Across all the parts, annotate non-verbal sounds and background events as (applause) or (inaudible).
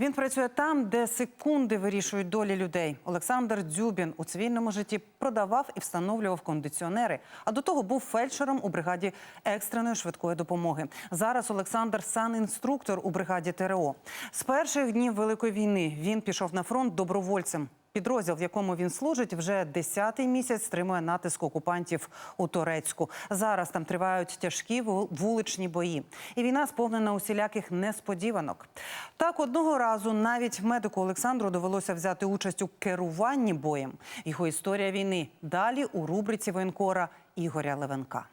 Він працює там, де секунди вирішують долі людей. Олександр Дзюбін у цивільному житті продавав і встановлював кондиціонери. А до того був фельдшером у бригаді екстреної швидкої допомоги. Зараз Олександр санінструктор у бригаді ТРО. З перших днів Великої війни він пішов на фронт добровольцем. Підрозділ, в якому він служить, вже десятий місяць стримує натиск окупантів у Турецьку. Зараз там тривають тяжкі вуличні бої, і війна сповнена усіляких несподіванок. Так одного разу навіть медику Олександру довелося взяти участь у керуванні боєм. Його історія війни далі у рубриці воєнкора Ігоря Левенка.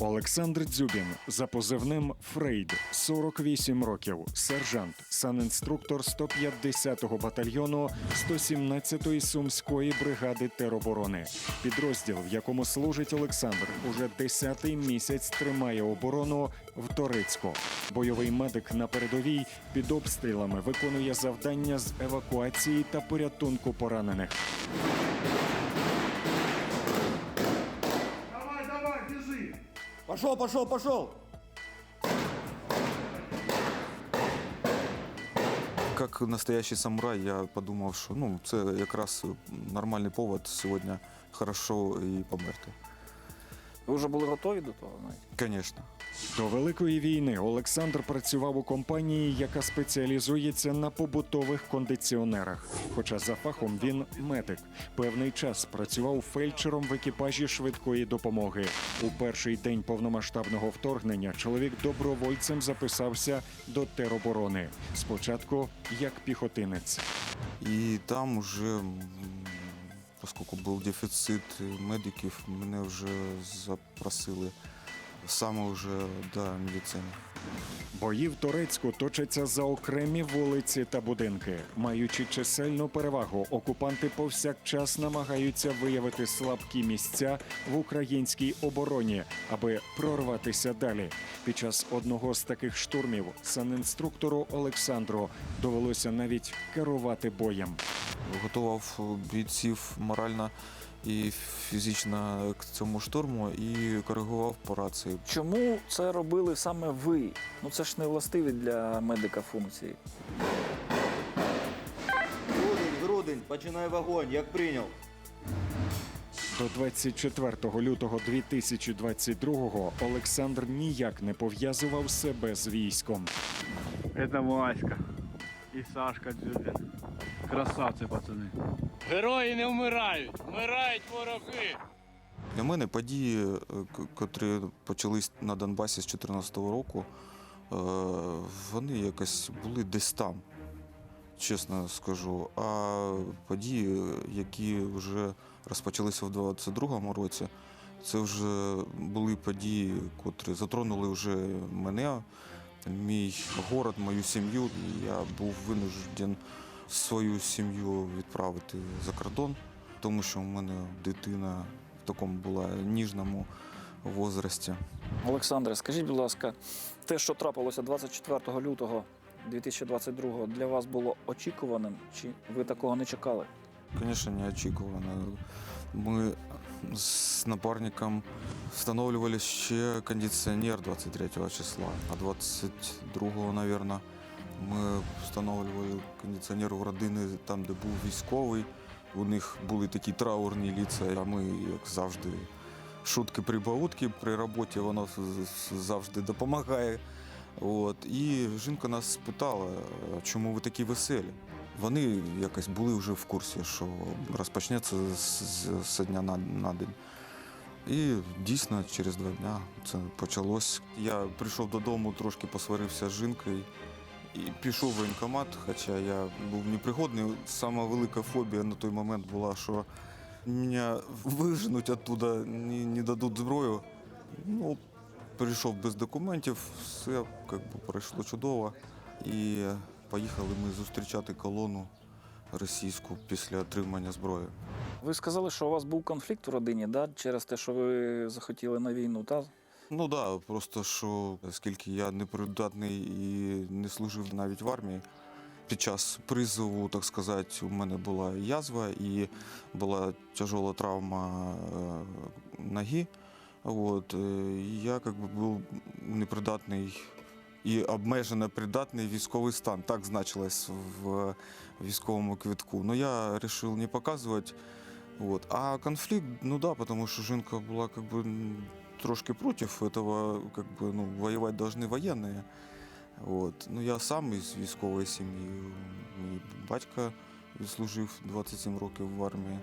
Олександр Дзюбін за позивним Фрейд, 48 років, сержант, санінструктор 150-го батальйону 117-ї сумської бригади тероборони. Підрозділ, в якому служить Олександр, уже 10-й місяць тримає оборону в Торицьку. Бойовий медик на передовій під обстрілами виконує завдання з евакуації та порятунку поранених. Давай, давай, бежи! Пошел, пошел, пошел! Как настоящий самурай, я подумав, що ну, це якраз нормальний повод сьогодні хорошо і померти. Ви вже були готові до того? навіть? Звісно. До Великої війни Олександр працював у компанії, яка спеціалізується на побутових кондиціонерах. Хоча за фахом він медик. Певний час працював фельдшером в екіпажі швидкої допомоги. У перший день повномасштабного вторгнення чоловік добровольцем записався до тероборони. Спочатку як піхотинець. І там уже, м, оскільки був дефіцит медиків, мене вже запросили саме вже до медицини. Бої в Турецьку точаться за окремі вулиці та будинки. Маючи чисельну перевагу, окупанти повсякчас намагаються виявити слабкі місця в українській обороні, аби прорватися далі. Під час одного з таких штурмів санінструктору Олександру довелося навіть керувати боєм. Готував бійців морально і фізично к цьому штурму і коригував по рації. Чому це робили саме ви? Ну це ж не властиві для медика функції. Грудень, грудень, починай вогонь, як прийняв. До 24 лютого 2022-го Олександр ніяк не пов'язував себе з військом. Это Васька и Сашка Дзюбин. Красавцы, пацаны. Герої не вмирають, вмирають вороги. Для мене події, е, котрі почались на Донбасі з 2014 року, е, вони якось були десь там, чесно скажу. А події, які вже розпочалися в 2022 році, це вже були події, котрі затронули вже мене, мій город, мою сім'ю. Я був винужден свою сім'ю відправити за кордон, тому що в мене дитина в такому була ніжному возрасті. Олександре, скажіть, будь ласка, те, що трапилося 24 лютого 2022 для вас було очікуваним, чи ви такого не чекали? Звісно, неочікувано. Ми з напарником встановлювали ще кондиціонер 23 числа, а 22-го, мабуть, ми встановлювали кондиціонер у родини там, де був військовий. У них були такі траурні ліця, а ми, як завжди, шутки прибаутки при роботі, воно завжди допомагає. От. І жінка нас спитала, чому ви такі веселі? Вони якось були вже в курсі, що розпочнеться з дня на, на день. І дійсно через два дня це почалось. Я прийшов додому, трошки посварився з жінкою пішов в воєнкомат, хоча я був непригодний. Сама велика фобія на той момент була, що мене виженуть оттуда, не, не дадуть зброю. Ну, прийшов без документів, все як би, пройшло чудово. І поїхали ми зустрічати колону російську після отримання зброї. Ви сказали, що у вас був конфлікт у родині, да? через те, що ви захотіли на війну, так? Ну так, да, просто що оскільки я непридатний і не служив навіть в армії, Під час призову, так сказати, у мене була язва і була тяжела травма е, ноги. От, е, я как бы, був непридатний і обмежено придатний військовий стан. Так значилось в військовому квитку. Но я вирішив не показувати. Вот. А конфликт, ну да, потому что жінка була как м, трошки против этого, как бы, ну, воевать должны военные. Вот. Ну, я сам із військової сім'ї. Мій батько відслужив 27 років в армії.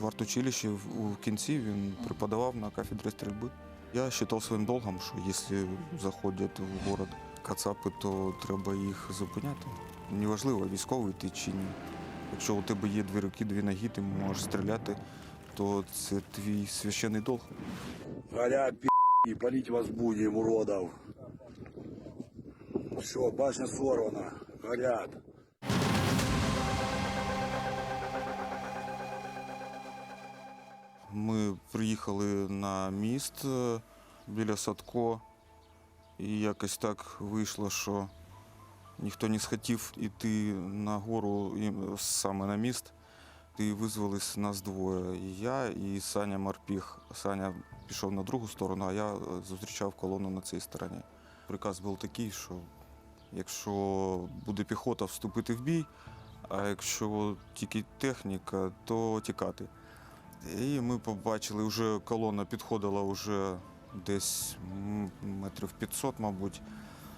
В артучилищі в- у кінці він преподавав на кафедрі стрільби. Я вважав своїм долгом, що якщо заходять в город кацапи, то треба їх зупиняти. Неважливо, військовий ти чи ні. Якщо у тебе є дві руки, дві ноги, ти можеш стріляти, то це твій священний долг. Горят, пи***и, полить вас будем, уродов. Все, башня сорвана, горят. Ми приїхали на міст е, біля Садко, і якось так вийшло, що ніхто не схотів іти на гору саме на міст. І визвались нас двоє. І я і Саня Марпіх. Саня пішов на другу сторону, а я е, зустрічав колону на цій стороні. Приказ був такий, що якщо буде піхота, вступити в бій, а якщо тільки техніка, то тікати. І ми побачили, вже колона підходила вже десь метрів 500, мабуть.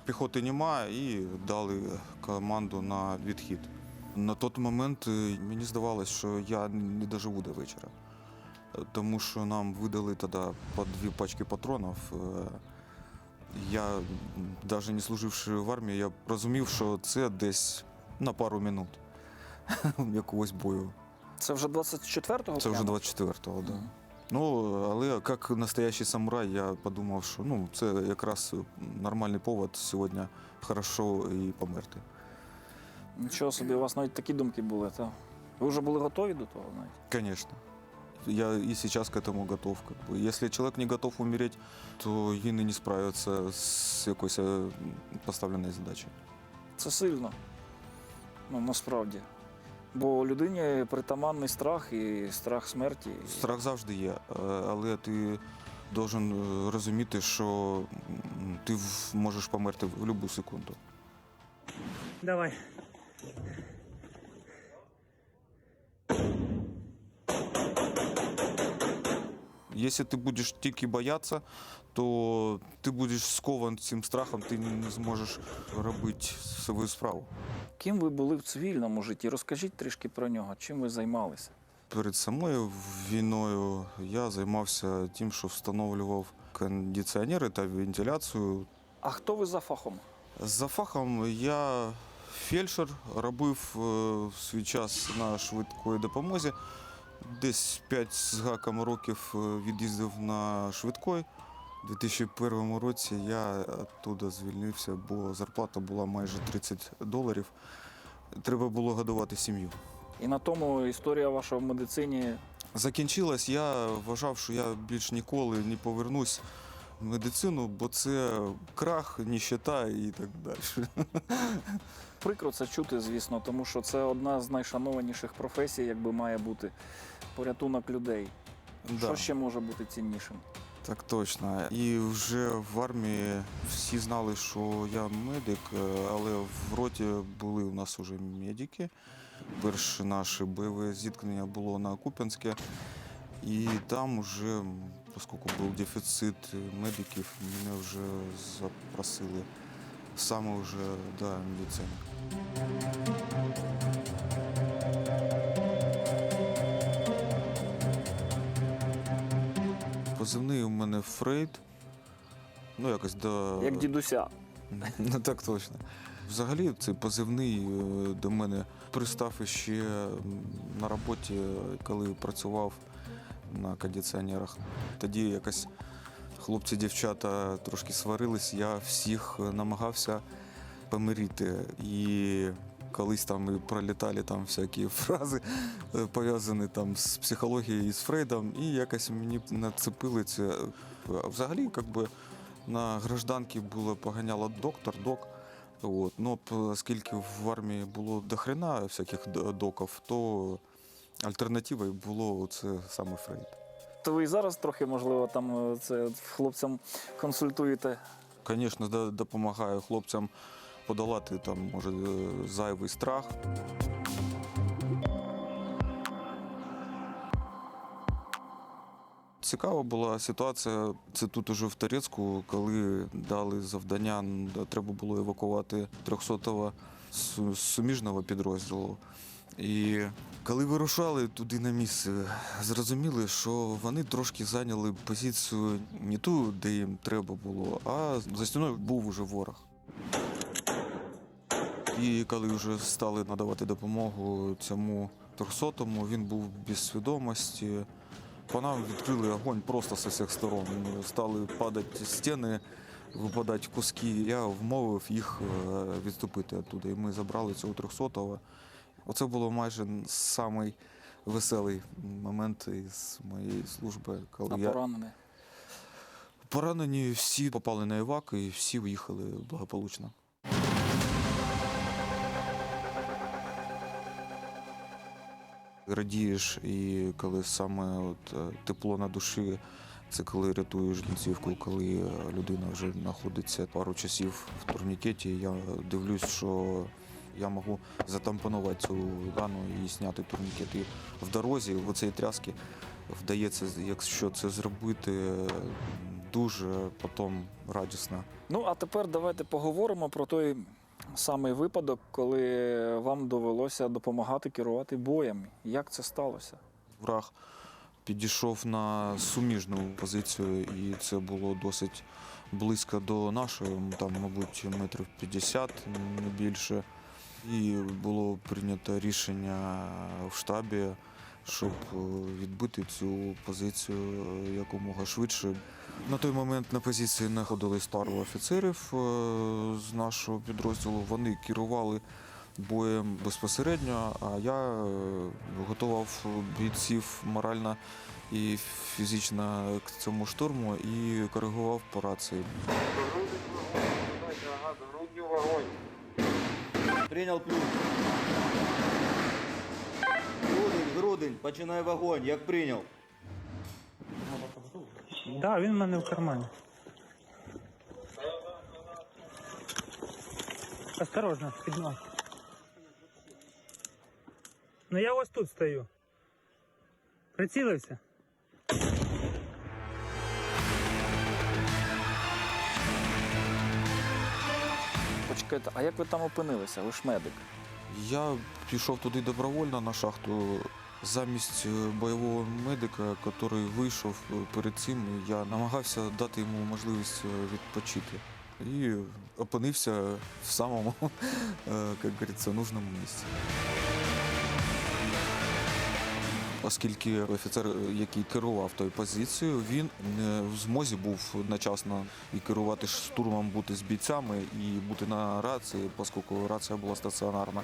Піхоти нема і дали команду на відхід. На той момент е, мені здавалось, що я не доживу до вечора. Тому що нам видали тоді по дві пачки патронів. Е, Я, навіть не служивши в армії, я розумів, що це десь на пару минут (laughs) якогось бою. Це вже 24-го? Це вже 24-го, так. Да. Ну, але як настоящий самурай, я подумав, що ну, це якраз нормальний повод сьогодні хорошо і померти. Нічого собі, у вас навіть такі думки були, та? Ви вже були готові до того навіть? Конечно. Я и сейчас к этому готов. Как бы. Если человек не готов умереть, то він і не справиться з якоюсь поставленою задачею. Це сильно. Ну, насправді. Бо людині притаманний страх і страх смерті. Страх завжди є, е, але ти должен е, розуміти, що ти можеш померти в будь-яку секунду. Давай. Якщо ти будеш тільки боятися, то ти будеш скован цим страхом, ти не зможеш робити свою справу. Ким ви були в цивільному житті? Розкажіть трішки про нього. Чим ви займалися? Перед самою війною я займався тим, що встановлював кондиціонери та вентиляцію. А хто ви за фахом? За фахом я фельдшер, робив е, в свій час на швидкої допомозі. Десь 5 з гаком років е, від'їздив на швидкої. У 2001 році я оттуда звільнився, бо зарплата була майже 30 доларів. Треба було годувати сім'ю. І на тому історія ваша в медицині. Закінчилась, я вважав, що я більш ніколи не повернусь в медицину, бо це крах, ніщета і так далі. Прикро це чути, звісно, тому що це одна з найшанованіших професій, якби має бути порятунок людей. Що ще може бути ціннішим? так точно. І вже в армії всі знали, що я медик, е, але в роті були у нас вже медики. Перше наше бойове зіткнення було на Куп'янське. І там вже, оскільки був дефіцит медиків, мене вже запросили саме вже до медицини. Позивний у мене Фрейд. Ну, якось до. Як дідуся. (laughs) Ну так точно. Взагалі, цей позивний е, до мене пристав ще на роботі, коли працював на кондиціонерах. Тоді якось хлопці, дівчата трошки сварились, я всіх намагався помирити. І колись там і пролітали там всякі (laughs) фрази, е, пов'язані там з психологією і з Фрейдом, і якось мені нацепили це. Взагалі, як би на гражданки було поганяло доктор, док. От. Ну, оскільки в армії було дохрена всяких доків, то альтернативою було це саме Фрейд. То ви і зараз трохи, можливо, там е, це хлопцям консультуєте. Звісно, допомагаю хлопцям подолати там, може, е, зайвий страх. Цікава була ситуація. Це тут уже в Торецьку, коли дали завдання, треба було евакувати 300-го суміжного підрозділу. І коли вирушали туди на місце, зрозуміли, що вони трошки зайняли позицію не ту, де їм треба було, а за стіною був уже ворог. І коли вже стали надавати допомогу цьому 300-му, він був без свідомості. По нам відкрили огонь просто з усіх сторон. Стали падати стіни, випадати куски. Я вмовив їх е, відступити оттуда. І ми забрали цього 300-го. Оце було майже самий веселий момент із моєї служби, коли А я поранені? поранені всі попали на евак і всі виїхали благополучно. Радієш, і коли саме от, е, тепло на душі, це коли рятуєш кінцівку, коли е, людина вже знаходиться пару часів в турнікеті. Я дивлюсь, що я можу затампонувати цю рану і зняти турнікет. І в дорозі, в оцій тряски, вдається, якщо це зробити, е, дуже потім радісно. Ну, а тепер давайте поговоримо про той самий випадок, коли вам довелося допомагати керувати боєм. Як це сталося? Враг підійшов на суміжну позицію, і це було досить близько до нашої, там, мабуть, метрів 50, не більше. І було прийнято рішення в штабі, щоб е, відбити цю позицію е, якомога швидше. На той момент на позиції знаходились пару офіцерів е, з нашого підрозділу. Вони керували боєм безпосередньо, а я готував бійців морально і фізично к цьому штурму і коригував по рації. Принял плюс. Грудень, починай вогонь, як прийняв. Так, він в мене в кармані. Осторожно, піднімай. Ну я ось тут стою. Прицілився? Почекайте, а як ви там опинилися? Ви ж медик. Я пішов туди добровольно на шахту. Замість е, бойового медика, який вийшов е, перед цим, я намагався дати йому можливість е, відпочити. І опинився в самому, (laughs) як говориться, нужному місці. Оскільки офіцер, який керував тою позицією, він не в змозі був одночасно і керувати штурмом, бути з бійцями і бути на рації, оскільки рація була стаціонарна.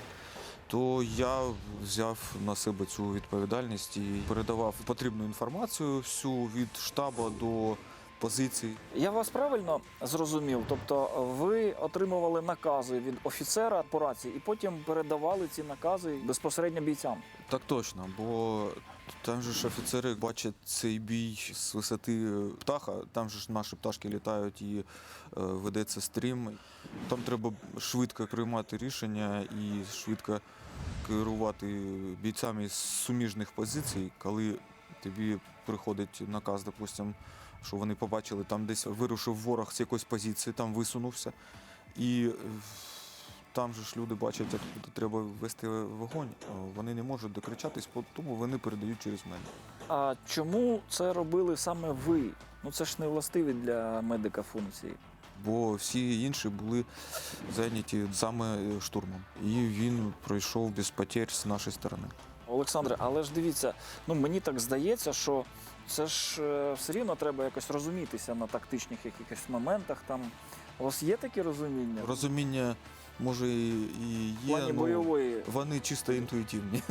То я взяв на себе цю відповідальність і передавав потрібну інформацію всю від штабу до позицій. Я вас правильно зрозумів? Тобто ви отримували накази від офіцера по рації і потім передавали ці накази безпосередньо бійцям. Так точно, бо там же ж офіцери бачать цей бій з висоти птаха, там же ж наші пташки літають і е, ведеться стрім. Там треба швидко приймати рішення і швидко керувати бійцями з суміжних позицій, коли тобі приходить наказ, допустим, що вони побачили, там десь вирушив ворог з якоїсь позиції, там висунувся. І е, там же ж люди бачать, откуда треба вести вогонь. Вони не можуть докричатись, тому вони передають через мене. А чому це робили саме ви? Ну це ж не властиві для медика функції. Бо всі інші були зайняті саме штурмом. І він пройшов без потерь з нашої сторони. Олександре, але ж дивіться, ну мені так здається, що це ж е, все рівно треба якось розумітися на тактичних якихось моментах. Там у вас є таке розуміння? Розуміння може і і є, плані ну, бойової. вони чисто інтуїтивні.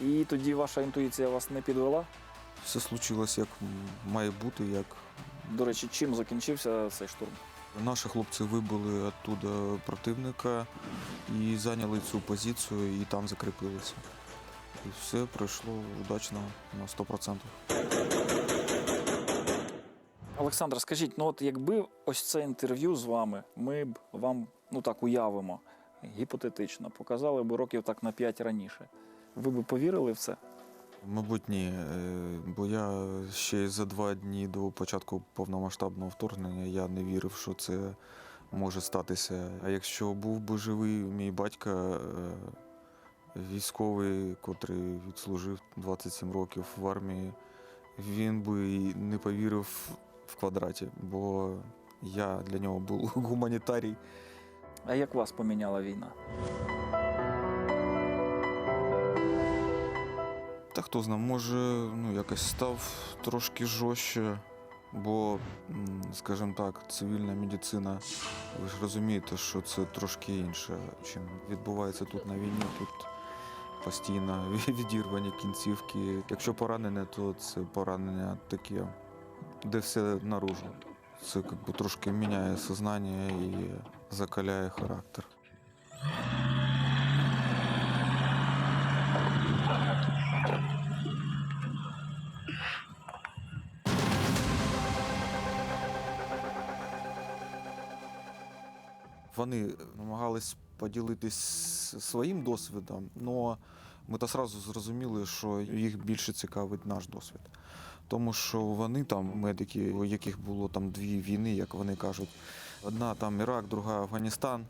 І тоді ваша інтуїція вас не підвела. Все случилось як має бути, як До речі, чим закінчився цей штурм? Наші хлопці вибили оттуда противника і зайняли цю позицію, і там закріпилися. І все пройшло удачно на 100%. Олександр, скажіть, ну от якби ось це інтерв'ю з вами, ми б вам, ну так уявимо, гіпотетично, показали б років так на 5 раніше. Ви б повірили в це? Мабуть, ні, е, бо я ще за два дні до початку повномасштабного вторгнення я не вірив, що це може статися. А якщо був би живий мій батько, е, військовий, котрий відслужив 27 років в армії, він би не повірив в квадраті, бо я для нього був (laughs) гуманітарій. А як вас поміняла війна? Та хто знає, може, ну якось став трошки жорстче, бо, скажімо так, цивільна медицина, ви ж розумієте, що це трошки інше, чим відбувається тут на війні. Тут постійно (laughs) відірвані кінцівки. Якщо поранене, то це поранення таке, де все наружу. Це як би, трошки міняє сознання і закаляє характер. Вони намагались поділитись своїм досвідом, але ми то одразу зрозуміли, що їх більше цікавить наш досвід. Тому що вони там, медики, у яких було там дві війни, як вони кажуть, одна там Ірак, друга Афганістан.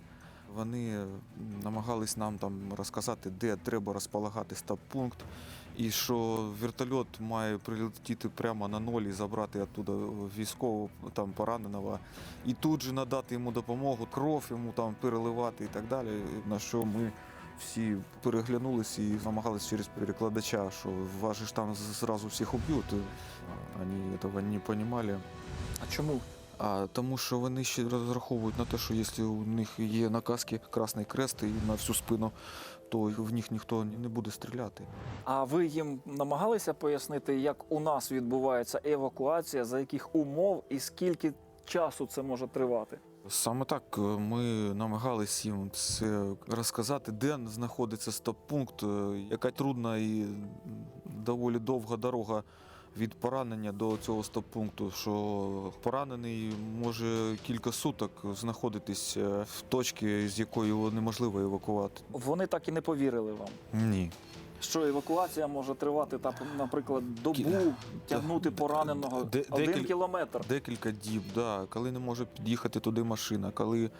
Вони намагались нам там розказати, де треба розполагати стаб-пункт, і що вертольот має прилетіти прямо на ноль і забрати оттуда військового там пораненого, і тут же надати йому допомогу, кров йому там переливати і так далі. На що ми всі переглянулися і намагалися через перекладача, що же ж там зразу всіх уб'ють. Вони цього не розуміли. А чому? А тому, що вони ще розраховують на те, що якщо у них є на каскі Красний Крест і на всю спину, то в них ніхто не буде стріляти. А ви їм намагалися пояснити, як у нас відбувається евакуація, за яких умов і скільки часу це може тривати? Саме так е, ми намагались їм це розказати, де знаходиться стоп-пункт, е, яка трудна і доволі довга дорога від поранення до цього стоп-пункту, що поранений може кілька суток знаходитись е, в точці, з якої його неможливо евакувати. Вони так і не повірили вам. Ні. Що евакуація може тривати, та, наприклад, добу, тягнути пораненого Де- один декіль- кілометр. Декілька діб, да, коли не може під'їхати туди машина, коли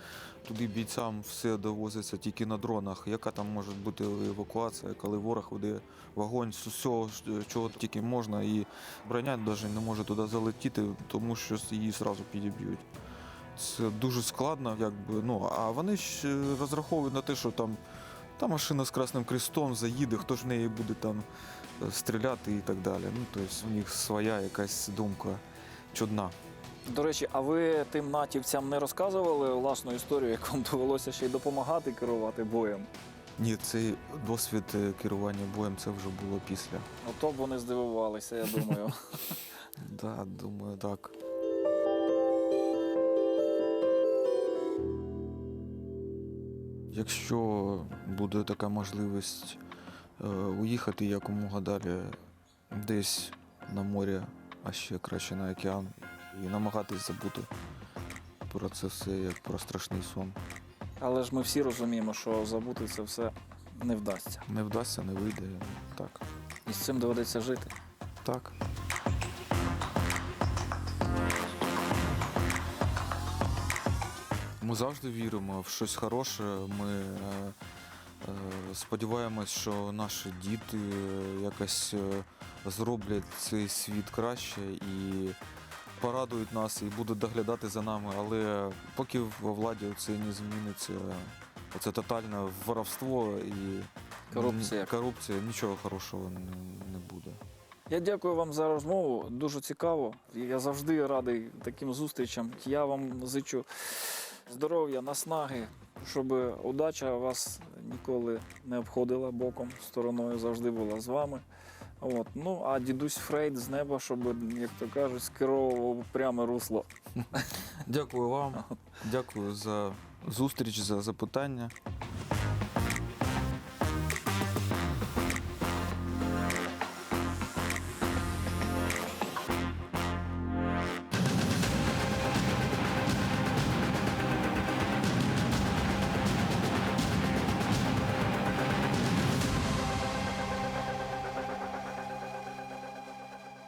туди бійцям все довозиться тільки на дронах. Яка там може бути евакуація, коли ворог веде вогонь з усього, чого тільки можна, і броня навіть не може туди залетіти, тому що її одразу підіб'ють. Це дуже складно, якби. Ну, а вони ж розраховують на те, що там та машина з Красним Крестом заїде, хто ж в неї буде там е, стріляти і так далі. Ну, тобто у них своя якась думка чудна. До речі, а ви тим натівцям не розказували власну історію, як вам довелося ще й допомагати керувати боєм? Ні, цей досвід е, керування боєм це вже було після. Ото б вони здивувалися, я думаю. (laughs) Да, думаю, так. Якщо буде така можливість е, уїхати якомога далі десь на море, а ще краще на океан, і намагатись забути про це все як про страшний сон. Але ж ми всі розуміємо, що забути це все не вдасться. Не вдасться, не вийде. Так. І з цим доведеться жити. Так. Ми завжди віримо в щось хороше. Ми е, е, сподіваємось, що наші діти е, якось зроблять цей світ краще і порадують нас і будуть доглядати за нами. Але поки во владі це не зміниться, це тотальне воровство і Корупція. корупція нічого хорошого не буде. Я дякую вам за розмову. Дуже цікаво. Я завжди радий таким зустрічам. Я вам зичу здоров'я, наснаги, щоб удача вас ніколи не обходила боком, стороною завжди була з вами. От. Ну, а дідусь Фрейд з неба, щоб, як то кажуть, скеровував пряме русло. Дякую вам. Дякую за зустріч, за запитання.